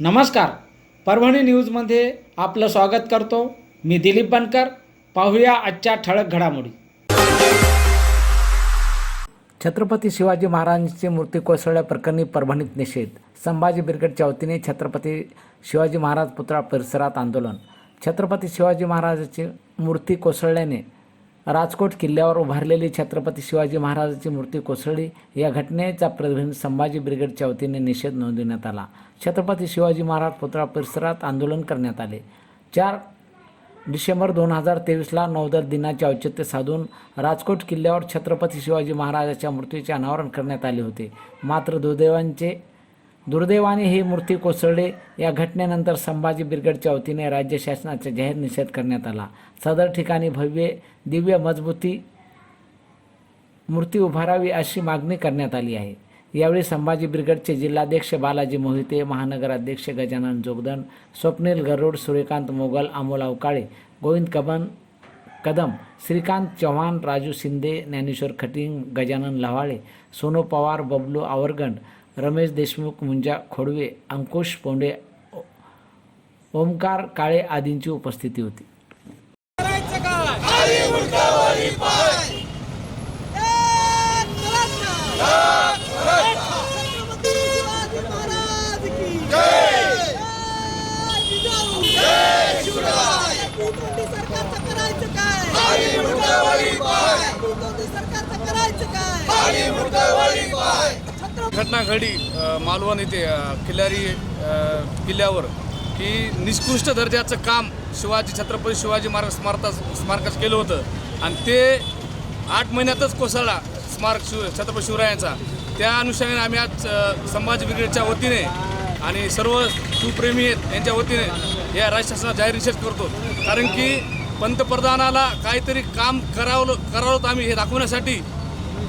नमस्कार. परभणी न्यूजमध्ये आपलं स्वागत करतो. मी दिलीप बनकर. पाहूया आजच्या ठळक घडामोडी. छत्रपती शिवाजी महाराजांची मूर्ती कोसळल्याप्रकरणी परभणीत निषेध. संभाजी ब्रिगेडच्या वतीने छत्रपती शिवाजी महाराज पुतळा परिसरात आंदोलन. छत्रपती शिवाजी महाराजांची मूर्ती कोसळल्याने राजकोट किल्ल्यावर उभारलेली छत्रपती शिवाजी महाराजाची मूर्ती कोसळली. या घटनेचा प्रवीण संभाजी ब्रिगेडच्या वतीने निषेध नोंदवण्यात आला. छत्रपती शिवाजी महाराज पुतळा परिसरात आंदोलन करण्यात आले. चार डिसेंबर दोन हजार तेवीसला नौदल दिनाचे औचित्य साधून राजकोट किल्ल्यावर छत्रपती शिवाजी महाराजाच्या मूर्तीचे अनावरण करण्यात आले होते. मात्र दुर्दैवांचे दुर्दैवाने ही मूर्ती कोसळले. या घटनेनंतर संभाजी ब्रिगेडच्या वतीने राज्य शासनाचा जाहीर निषेध करण्यात आला. सदर ठिकाणी भव्य दिव्य मजबूती मूर्ती उभारावी अशी मागणी करण्यात आली आहे. यावेळी संभाजी ब्रिगेडचे जिल्हाध्यक्ष बालाजी मोहिते महानगराध्यक्ष गजानन जोगदन स्वप्नील गरुड सूर्यकांत मोगल अमोल अवकाळे गोविंद कबन कदम श्रीकांत चव्हाण राजू शिंदे ज्ञानेश्वर खटिंग गजानन लव्हाळे सोनू पवार बबलू आवरगंड रमेश देशमुख मुंजा खोडवे अंकुश पोंडे ओमकार काळे आदींची उपस्थिती होती. करायचं काय छत्रपती शिवाजी महाराज की जय शिवराय मोदी सरकारचं करायचं काय मोदी सरकारचं करायचं काय छत्रपती घटना घडली मालवण येथे किल्लारी किल्ल्यावर की निष्कृष्ट दर्जाचं काम शिवाजी छत्रपती शिवाजी महाराज स्मारका स्मारकाचं केलं होतं. आणि ते आठ महिन्यातच कोसळला स्मारक शिव छत्रपती शिवरायांचा. त्या अनुषंगाने आम्ही आज संभाजी ब्रिगेडच्या वतीने आणि सर्व सुप्रेमी आहेत यांच्या वतीने या राज्य शासनाला जाहीर निषेध करतो. कारण की पंतप्रधानाला काहीतरी काम करावं करावं आम्ही हे दाखवण्यासाठी.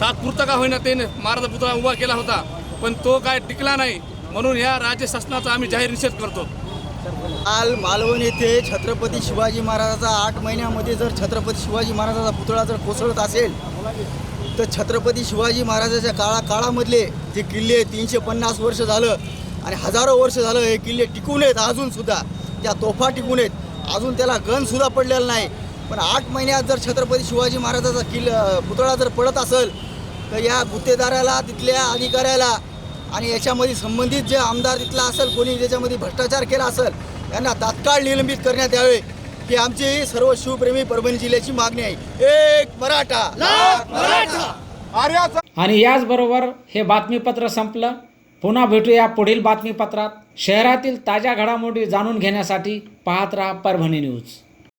तात्पुरता का होईना त्याने महाराज पुतळा उभा केला होता. पण तो काय टिकला नाही म्हणून या राज्य शासनाचा आम्ही जाहीर निषेध करतो. काल मालवण येथे छत्रपती शिवाजी महाराजाचा आठ महिन्यामध्ये जर छत्रपती शिवाजी महाराजाचा पुतळा जर कोसळत असेल तर छत्रपती शिवाजी महाराजाच्या काळा काळामधले जे किल्ले तीनशे पन्नास वर्ष झालं आणि हजारो वर्ष झालं हे किल्ले टिकून आहेत अजूनसुद्धा त्या तोफा टिकून आहेत. अजून त्याला गनसुद्धा पडलेला नाही. पण आठ महिन्यात जर छत्रपती शिवाजी महाराजाचा किल्ला पुतळा जर पडत असेल तर या गुत्तेदाराला तिथल्या अधिकाऱ्याला आणि याच्यामध्ये संबंधित जे आमदार तिथला असेल कोणी ज्याच्यामध्ये भ्रष्टाचार केला असेल यांना तात्काळ निलंबित करण्यात यावे. ही आमची सर्व शिवप्रेमी परभणी जिल्ह्याची मागणी आहे. एक मराठा. मराठा. आणि याचबरोबर हे बातमीपत्र संपलं. पुन्हा भेटूया पुढील बातमीपत्रात. शहरातील ताज्या घडामोडी जाणून घेण्यासाठी पाहत राहा परभणी न्यूज.